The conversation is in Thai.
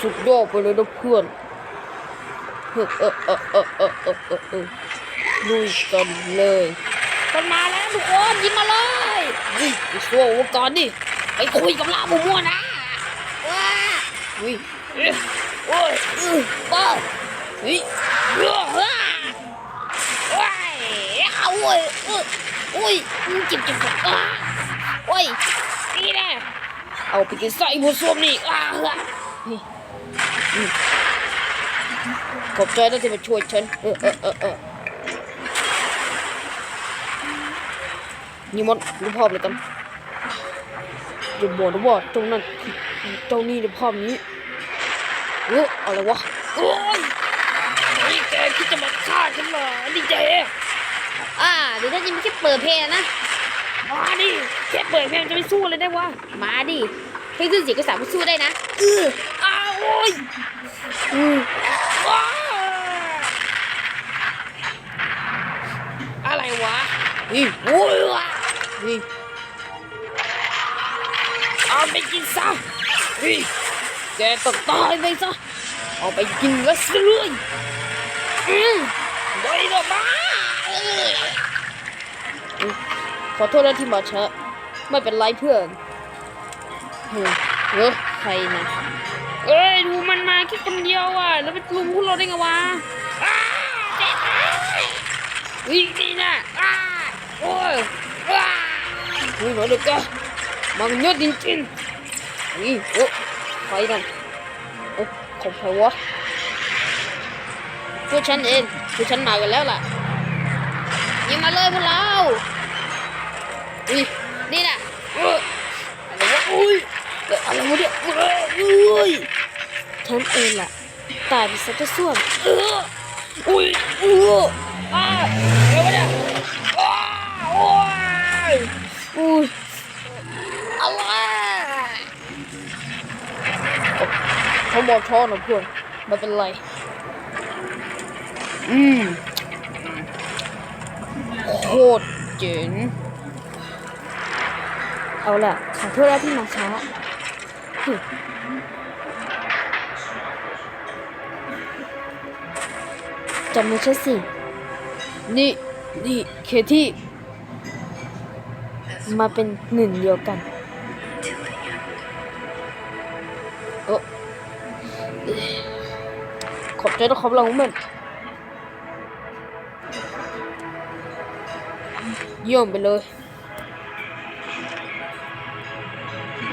สุดยอดไปเลยนะเพื่อนลุยกันเลยมันมาแล้วทุกคนยิงมาเลยวิ่งไปสู้อุปกรณ์ดิไปคุยกับลาบูมัวนะว้าวิ่งโอ้ยบ้าวิ่งว้าว้าเอาโอ้ยโอ้ยเจิบเจิบอ้าโอ้ยนี่แหละ เอาไปกินไส้บัวส้วมนี่อ่านี่ขอบใจนะที่มาช่วยฉันเออเออเออเออนี่มันดูภาพเลยกันอย่บอกนะว่าตรงนั้นเจ้านี่ในภาพนี้เอออะไรวะโอ้ยไอ้แกคิดจะมาฆ่าฉันเหรอดิเจอ่าเดี๋ยวถ้าจะไม่ใช่เปิดเพลงนะ มาดิแค่เปิดเพลงจะไปสู้เลยได้วะมาดิเพลงขึ้นเสียงก็สามารถสู้ได้นะเอออ้าวโอ้ยอืออ้าอะไรวะนี่โอ้ยวะนี่เอาไปกินซะนี่แกต้องตายไปซะเอาไปกินแล้วซะเลยอืมโดยดอกมาเอออืม ขอโทษนะที่มาช้าไม่เป็นไรเพื่อนเฮ้ยเออใครนะเอ้ยดูมันมาแค่คนเดียวอะแล้วไปลุมพวกเราได้ไงวะอ้าเจ็บอะวิ่งดีนะอ้าโอ้ยอ้าอุ้ยหน่อยเด็กอะมันเยอะจริงๆนี่โอ้ใครนั่นโอ้ของใครวะพวกฉันเองพวกฉันมากันแล้วล่ะยิงมาเลยพวกเรา อุ้ยนี่น่ะเอออะไรวะอุ้ยเอ้ยอะไรวะเนี่ยเอ้ยอุ้ยฉันเองแหละตายไปซะจะส่วมเอออุ้ยอู้อ้าเดี๋ยวเนี่ยอ้าโอ้ยอุ้ยอะไรเขาบอกช้อนนะเพื่อนไม่เป็นไรอืมโคตรเจ๋ง เอาล่ะขอโทษแล้วที่มาช้าหึจำไม่ใช่สิ นี่ นี่ เคที่ มาเป็นหนึ่งเดียวกันเออขอบใจนะครับเราเหมือนเยี่ยมไปเลย